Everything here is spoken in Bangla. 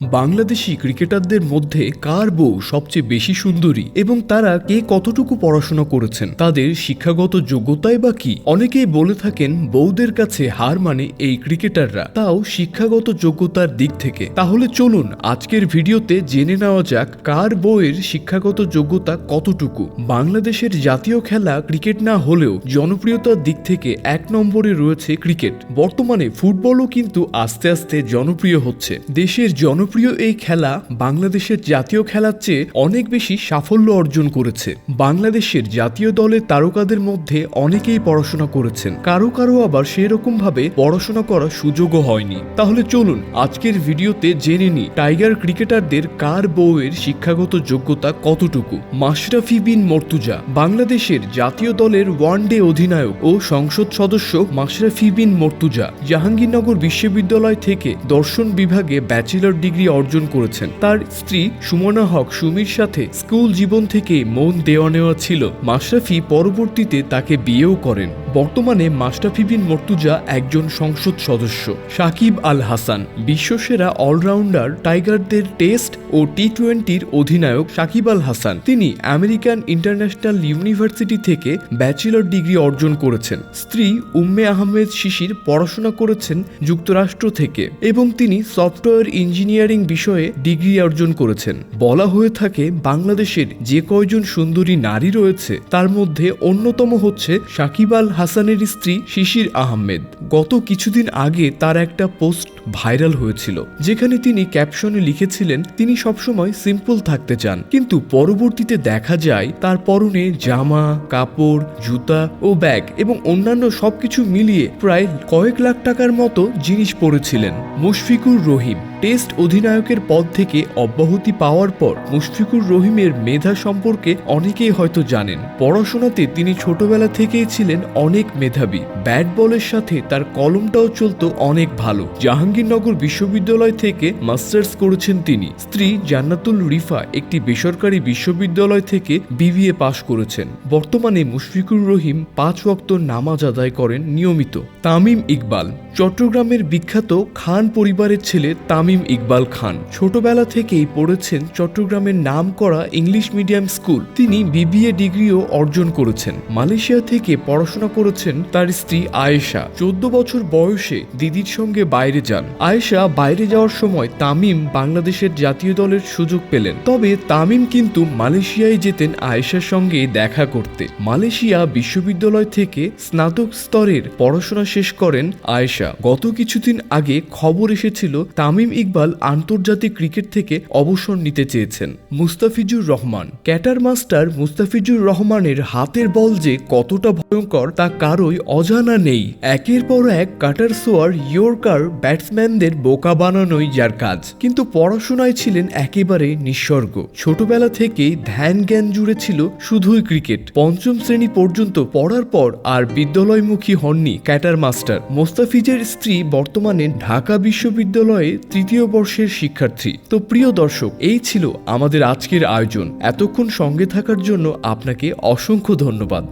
বাংলাদেশি ক্রিকেটারদের মধ্যে কার বউ সবচেয়ে বেশি সুন্দরী এবং তারা কে কতটুকু পড়াশোনা করেছেন? তাদের শিক্ষাগত যোগ্যতায় বা কি? অনেকেই বলে থাকেন বউদের কাছে হার মানে এই ক্রিকেটাররা, তাও শিক্ষাগত যোগ্যতার দিক থেকে। তাহলে চলুন আজকের ভিডিওতে জেনে নেওয়া যাক কার বউয়ের শিক্ষাগত যোগ্যতা কতটুকু। বাংলাদেশের জাতীয় খেলা ক্রিকেট না হলেও জনপ্রিয়তার দিক থেকে এক নম্বরে রয়েছে ক্রিকেট। বর্তমানে ফুটবলও কিন্তু আস্তে আস্তে জনপ্রিয় হচ্ছে। দেশের জনপ্রিয় এই খেলা বাংলাদেশের জাতীয় খেলার চেয়ে অনেক বেশি সাফল্য অর্জন করেছে। বাংলাদেশের জাতীয় দলের তারকাদের মধ্যে অনেকেই পড়াশোনা করেছেন। কারও কারও আবার সেরকম ভাবে পড়াশোনা করার সুযোগও হয়নি। তাহলে চলুন আজকের ভিডিওতে জেনে নি টাইগার ক্রিকেটারদের কার বউয়ের শিক্ষাগত যোগ্যতা কতটুকু? মাশরাফি বিন মর্তুজা, বাংলাদেশের জাতীয় দলের ওয়ান ডে অধিনায়ক ও সংসদ সদস্য মাশরাফি বিন মর্তুজা, জাহাঙ্গীরনগর বিশ্ববিদ্যালয় থেকে দর্শন বিভাগে ব্যাচেলর ডিগ্রি অর্জন করেছেন। তার স্ত্রী সুমনা হক সুমির সাথে স্কুল জীবন থেকে মন দেওয়া নেওয়া ছিল। মাশরাফি পরবর্তীতে তাকে বিয়েও করেন। বর্তমানে মাশরাফি বিন মর্তুজা একজন সংসদ সদস্য। সাকিব আল হাসান, বিশ্বসেরা অলরাউন্ডার, টাইগারদের টেস্ট ও টি টোয়েন্টির অধিনায়ক সাকিব আল হাসান। তিনি আমেরিকান ইন্টারন্যাশনাল ইউনিভার্সিটি থেকে ব্যাচেলর ডিগ্রি অর্জন করেছেন। স্ত্রী উম্মে আহমেদ শিশির পড়াশোনা করেছেন যুক্তরাষ্ট্র থেকে এবং তিনি সফটওয়্যার ইঞ্জিনিয়ারিং বিষয়ে ডিগ্রি অর্জন করেছেন। বলা হয়ে থাকে, বাংলাদেশের যে কয়জন সুন্দরী নারী রয়েছে, তার মধ্যে অন্যতম হচ্ছে সাকিব আল হাসানের স্ত্রী শিশির আহমেদ। গত কিছুদিন আগে তার একটা পোস্ট ভাইরাল হয়েছিল, যেখানে তিনি ক্যাপশনে লিখেছিলেন, তিনি সবসময় সিম্পল থাকতে চান, কিন্তু পরবর্তীতে দেখা যায়, তার পরনে জামা, কাপড়, জুতা ও ব্যাগ এবং অন্যান্য সবকিছু মিলিয়ে প্রায় কয়েক লাখ টাকার মতো জিনিস পরেছিলেন মুশফিকুর রহিম। টেস্ট অধিনায়কের পদ থেকে অব্যাহতি পাওয়ার পর মুশফিকুর রহিমের মেধা সম্পর্কে অনেকেই হয়তো জানেন। পড়াশোনাতে তিনি ছোটবেলা থেকেই ছিলেন অনেক মেধাবী। ব্যাট বলের সাথে তার কলমটাও চলতো অনেক ভালো। জাহাঙ্গীরনগর বিশ্ববিদ্যালয় থেকে মাস্টার্স করেছেন তিনি। স্ত্রী জান্নাতুল রিফা একটি বেসরকারি বিশ্ববিদ্যালয় থেকে বিবিএ পাশ করেছেন। বর্তমানে মুশফিকুর রহিম পাঁচ ওয়াক্ত নামাজ আদায় করেন নিয়মিত। তামিম ইকবাল, চট্টগ্রামের বিখ্যাত খান পরিবারের ছেলে তামিম ইকবাল খান। ছোটবেলা থেকেই পড়েছেন চট্টগ্রামের নাম করা ইংলিশ মিডিয়াম স্কুল। তিনি বিবিএ ডিগ্রিও অর্জন করেছেন। মালয়েশিয়া থেকে পড়াশোনা করেছেন তার স্ত্রী আয়েশা। চোদ্দ বছর বয়সে দিদির সঙ্গে বাইরে যান। আয়েশা বাইরে যাওয়ার সময় তামিম বাংলাদেশের জাতীয় দলের সুযোগ পেলেন। তবে তামিম কিন্তু মালয়েশিয়ায় যেতেন আয়েশার সঙ্গে দেখা করতে। মালয়েশিয়া বিশ্ববিদ্যালয় থেকে স্নাতক স্তরের পড়াশোনা শেষ করেন আয়েশা। গত কিছুদিন আগে খবর এসেছিল তামিম ইকবাল আন্তর্জাতিক ক্রিকেট থেকে অবসর নিতে চেয়েছেন। মুস্তাফিজুর রহমান। ক্যাটার মাস্টার মুস্তাফিজুর রহমানের হাতের বল যে কতটা ভয়ঙ্কর, তা কারোই অজানা নেই। একের পর এক কাটার সোয়ার ইয়র্কার ব্যাটসম্যানদের বোকা বানানোই যার কাজ। কিন্তু পড়াশোনায় ছিলেন একেবারে নিঃসর্গ ছোটবেলা থেকেই ধ্যান জ্ঞান জুড়ে ছিল শুধুই ক্রিকেট। পঞ্চম শ্রেণি পর্যন্ত পড়ার পর আর বিদ্যালয়মুখী হননি ক্যাটার মাস্টার। মোস্তাফিজের স্ত্রী বর্তমানে ঢাকা বিশ্ববিদ্যালয়ে তৃতীয় বর্ষের শিক্ষার্থী। তো প্রিয় দর্শক, এই ছিল আমাদের আজকের আয়োজন। এতক্ষণ সঙ্গে থাকার জন্য আপনাকে অসংখ্য ধন্যবাদ।